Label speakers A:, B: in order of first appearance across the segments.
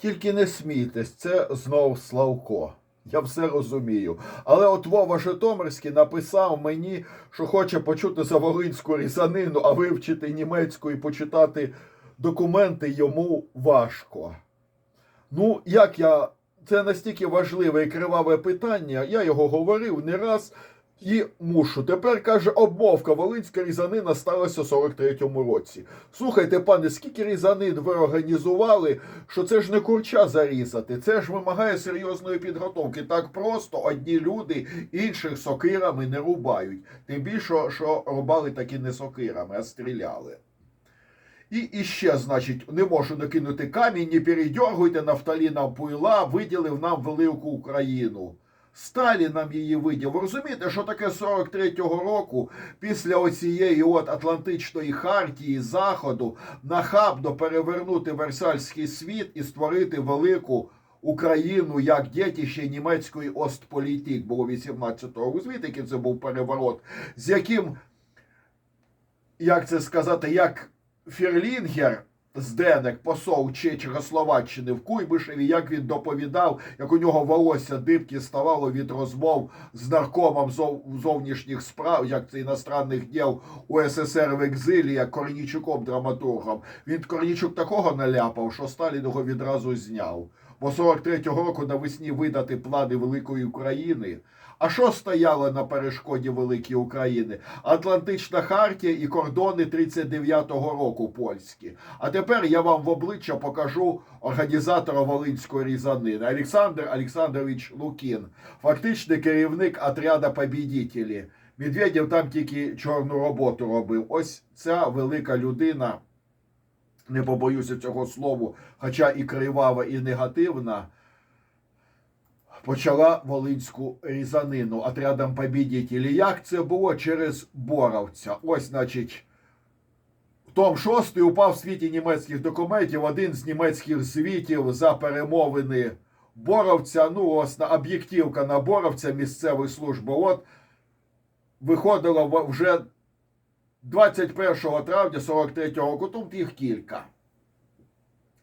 A: Тільки не смійтесь, це знов Славко. Я все розумію. Але от Вова Житомирський написав мені, що хоче почути за волинську різанину, а вивчити німецьку і почитати документи йому важко. Ну, як я. Це настільки важливе і криваве питання, я його говорив не раз і мушу. Тепер каже, обмовка Волинська різанина сталася у 43-му році. Слухайте, пане, скільки різанин ви організували, що це ж не курча зарізати, це ж вимагає серйозної підготовки. Так просто одні люди інших сокирами не рубають. Тим більше, що рубали таки не сокирами, а стріляли. І іще, значить, не можу накинути камінь, не передьоргуйте нафталіна пуйла, виділив нам велику Україну. Сталін нам її виділив. Ви розумієте, що таке 43-го року після оцієї от Атлантичної хартії Заходу нахабно перевернути Версальський світ і створити велику Україну як дітище німецької Остполітік було 18-го. Ви розумієте, який це був переворот, з яким, як це сказати, як Фірлінгер Зденек, посол Че- Чехословаччини в Куйбишеві, як він доповідав, як у нього волосся дибки ставало від розмов з наркомом зов- зовнішніх справ, як це іностранних діл у СССР в екзилі, як Корнічуком драматургом. Він Корнічук такого наляпав, що Сталін його відразу зняв. Бо 43-го року навесні видати плани Великої України. А що стояло на перешкоді Великої України? Атлантична хартія і кордони 39-го року польські. А тепер я вам в обличчя покажу організатора Волинської різанини. Олександр Олександрович Лукін, фактичний керівник отряда побідітелі. Медведєв там тільки чорну роботу робив. Ось ця велика людина, не побоюся цього слову, хоча і кривава, і негативна почала Волинську різанину отрядом побідітелі. Як це було через Боровця? Ось, значить, Том VI упав в світі німецьких документів один з німецьких звітів за перемовини Боровця. Ну, ось об'єктивка на Боровця місцевої служби. От виходило вже 21 травня 43-го року, тут їх кілька.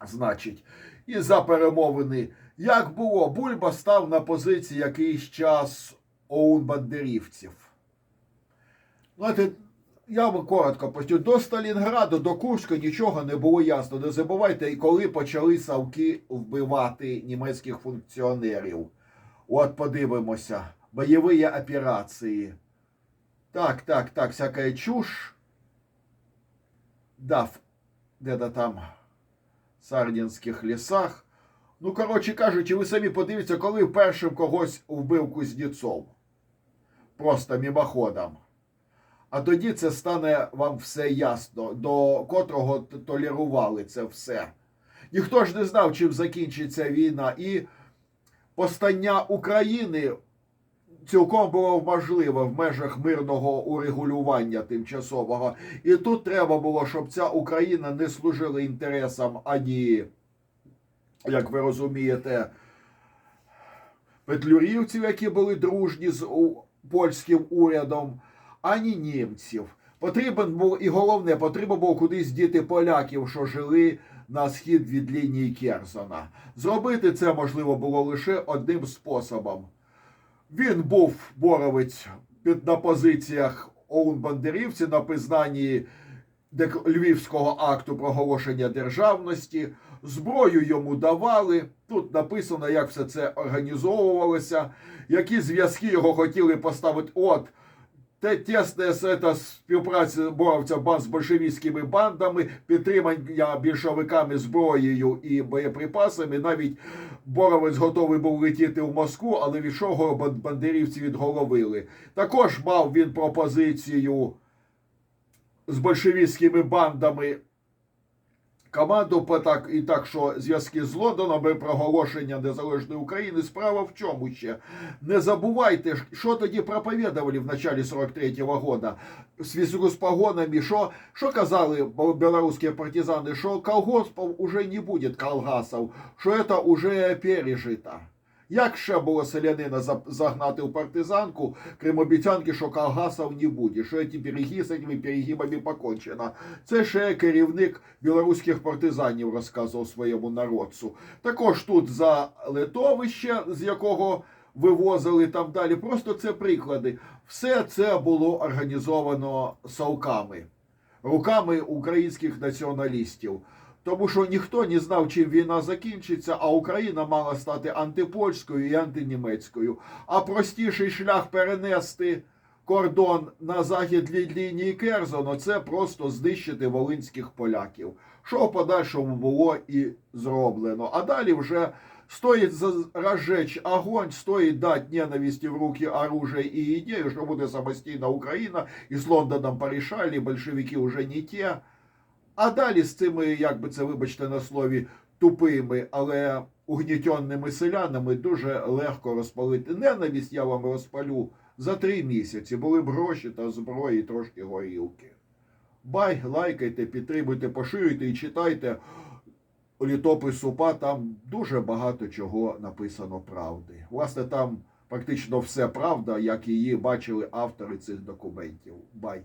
A: Значить, і за перемовини. Як було, Бульба став на позиції якийсь час ОУН бандерівців. Знаєте, я вам коротко почну. До Сталінграду, до Курська нічого не було ясно. Не забувайте, і коли почали Савки вбивати німецьких функціонерів. От подивимося. Бойові операції. Так, так, так, всяка чушь. Да, де-то там Сардінських лісах. Ну, коротше кажучи, ви самі подивіться, коли першим когось вбив Кузнєцов. Просто мімоходом. А тоді це стане вам все ясно, до котрого толерували це все. Ніхто ж не знав, чим закінчиться війна, і постання України цілком було можливе в межах мирного урегулювання тимчасового. І тут треба було, щоб ця Україна не служила інтересам ані, як ви розумієте, петлюрівців, які були дружні з польським урядом, ані німців. Потрібен був і головне, потрібно було кудись діти поляків, що жили на схід від лінії Керсона. Зробити це можливо було лише одним способом. Він був боровець на позиціях ОУН Бандерівці на признанні Львівського акту проголошення державності. Зброю йому давали. Тут написано, як все це організовувалося, які зв'язки його хотіли поставити. От те тісне це співпраця боровця банд з большевістськими бандами, підтримання більшовиками зброєю і боєприпасами. Навіть Боровець готовий був летіти в Москву, але від чого бандерівці відголовили. Також мав він пропозицію з большевістськими бандами команду так і так, що зв'язки з Лондоном і проголошення незалежної України. Справа в чому ще? Не забувайте, що тоді проповідували в началі 43-го года в зв'язку з погонами, що, що казали білоруські партизани, що колгоспов уже не буде колгасов, що це уже пережито. Як ще було селянина загнати в партизанку, крім обіцянки, що колгасов не буде, що ці береги з цими перегибами покончено. Це ще керівник білоруських партизанів розказував своєму народцю. Також тут за литовище, з якого вивозили там далі. Просто це приклади. Все це було організовано совками, руками українських націоналістів. Тому що ніхто не знав, чим війна закінчиться, а Україна мала стати антипольською і антинімецькою. А простіший шлях перенести кордон на захід від лінії Керзону це просто знищити волинських поляків. Що в подальшому було і зроблено. А далі вже стоїть розжечь огонь, стоїть дати ненависті в руки оружие і ідею, що буде самостійна Україна, і з Лондоном порішали, большевики вже не ті. А далі з цими, як би це вибачте на слові, тупими, але угнітенними селянами дуже легко розпалити. Ненависть я вам розпалю за три місяці. Були б гроші та зброї, трошки горілки. Бай, лайкайте, підтримуйте, поширюйте і читайте літопис УПА. Там дуже багато чого написано правди. Власне, там практично все правда, як її бачили автори цих документів. Бай.